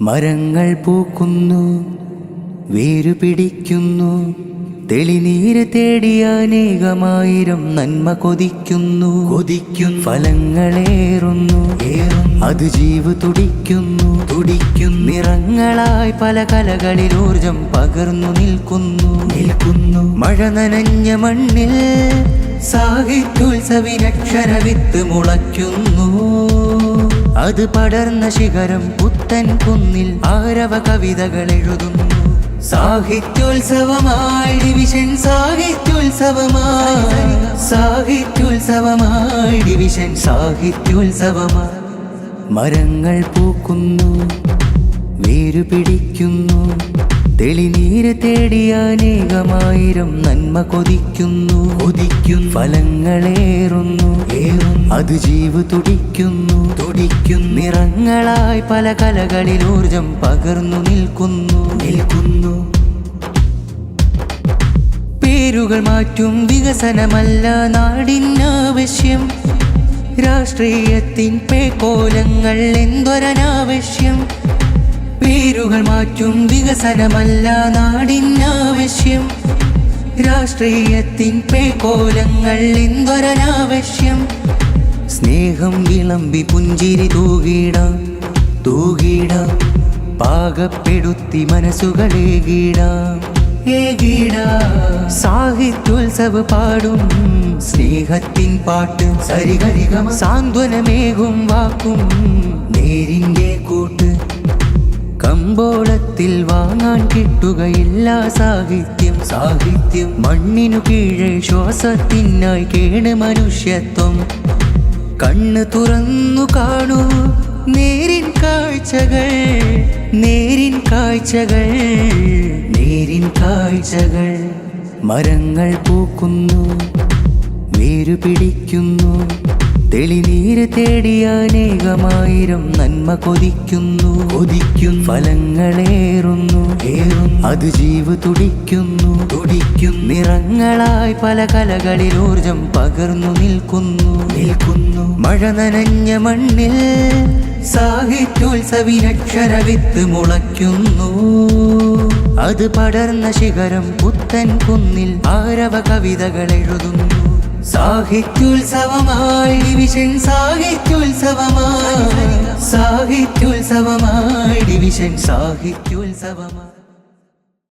മരങ്ങൾ പൂക്കുന്നു വേരു പിടിക്കുന്നു തെളിനീര് തേടി അനേകമായിരം നന്മ കൊതിക്കുന്നു. കൊതിക്കുന്നു. ഫലങ്ങളേറുന്നു. അത് ജീവ് തുടിക്കുന്നു. തുടിക്കുന്നു. നിറങ്ങളായി പല കലകളിൽ ഊർജം പകർന്നു നിൽക്കുന്നു. നിൽക്കുന്നു. മഴ നനഞ്ഞ മണ്ണിൽ സാഹിത്യോത്സവിനക്ഷരവിത്ത് മുളയ്ക്കുന്നു. അത് പടർന്ന ശിഖരം പുത്തൻ കുന്നിൽ ആരവ കവിതകൾ എഴുതുന്നു. സാഹിത്യോത്സവമായി ഡിവിഷൻ സാഹിത്യോത്സവമായി. സാഹിത്യോത്സവമായി ഡിവിഷൻ സാഹിത്യോത്സവമായി. മരങ്ങൾ പൂക്കുന്നു വേരു പിടിക്കുന്നു തെളിനീര് തേടി അനേകമായിരം നന്മ കൊതിക്കുന്നു. കൊതിക്കുന്നു. ഫലങ്ങളേറുന്നു. ഏറും അത് ജീവ് തുടിക്കുന്നു. തുടിക്കുന്നു. നിറങ്ങളായി പല കലകളിൽ ഊർജം പകർന്നു നിൽക്കുന്നു. നിൽക്കുന്നു. പേരുകൾ മാറ്റും വികസനമല്ല നാടിനാവശ്യം. രാഷ്ട്രീയത്തിൻ പേക്കോലങ്ങൾ എന്തൊരനാവശ്യം. പേരുകൾ മാറ്റും വികസനമല്ല നാടിനാവശ്യം. രാഷ്ട്രീയത്തിൻ പേക്കോലങ്ങൾ എന്തൊരനാവശ്യം? സ്നേഹം വിളമ്പി പുഞ്ചിരി തൂകീട തൂകീട. പാകപ്പെടുത്തി മനസ്സുകളെ ഏകിടാം. സാഹിത്യോത്സവ പാടും സ്നേഹത്തിൻ പാട്ട് സരികരികം സാന്ത്വനമേകും വാക്കും. നേരിന്റെ കൂട്ട് കമ്പോളത്തിൽ വാങ്ങാൻ കിട്ടുകയില്ല സാഹിത്യം. സാഹിത്യം. മണ്ണിനു കീഴെ ശ്വാസത്തിനായി കേണ് മനുഷ്യത്വം. കണ്ണ് തുറന്നു കാണൂ നേരിൻ കാഴ്ചകൾ നേരിൻ കാഴ്ചകൾ നേരിൻ കാഴ്ചകൾ. മരങ്ങൾ പൂക്കുന്നു വേരു പിടിക്കുന്നു തെളിനീര് തേടി അനേകമായിരം നന്മ കൊതിക്കുന്നു. കൊതിക്കുന്നു. ഫലങ്ങളേറുന്നു. ഏറും അത് ജീവ് തുടിക്കുന്നു. തുടിക്കും നിറങ്ങളായി പല കലകളിൽ ഊർജം പകർന്നു നിൽക്കുന്നു. നിൽക്കുന്നു. മഴ നനഞ്ഞ മണ്ണിൽ സാഹിത്യോത്സവിനക്ഷര വിത്ത് മുളയ്ക്കുന്നു. അത് പടർന്ന ശിഖരം പുത്തൻ കുന്നിൽ ആരവ കവിതകൾ എഴുതുന്നു. സാഹിത്യോത്സവമായി ഡിവിഷൻ സാഹിത്യോത്സവമായി സാഹിത്യോത്സവമായി ഡിവിഷൻ സാഹിത്യോത്സവമായി.